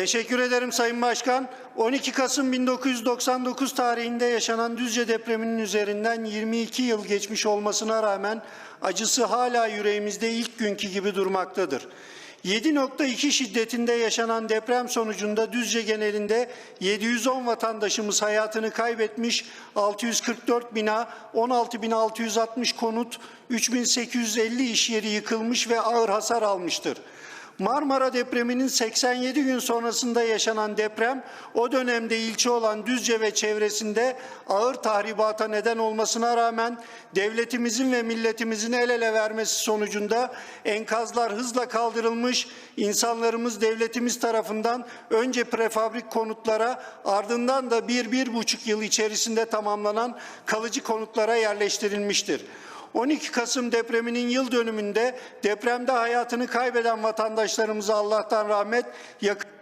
Teşekkür ederim Sayın Başkan. 12 Kasım 1999 tarihinde yaşanan Düzce depreminin üzerinden 22 yıl geçmiş olmasına rağmen acısı hala yüreğimizde ilk günkü gibi durmaktadır. 7.2 şiddetinde yaşanan deprem sonucunda Düzce genelinde 710 vatandaşımız hayatını kaybetmiş, 644 bina, 16.660 konut, 3.850 iş yeri yıkılmış ve ağır hasar almıştır. Marmara depreminin 87 gün sonrasında yaşanan deprem o dönemde ilçe olan Düzce ve çevresinde ağır tahribata neden olmasına rağmen devletimizin ve milletimizin el ele vermesi sonucunda enkazlar hızla kaldırılmış, insanlarımız devletimiz tarafından önce prefabrik konutlara ardından da bir, bir buçuk yıl içerisinde tamamlanan kalıcı konutlara yerleştirilmiştir. 12 Kasım depreminin yıl dönümünde depremde hayatını kaybeden vatandaşlarımıza Allah'tan rahmet, yakın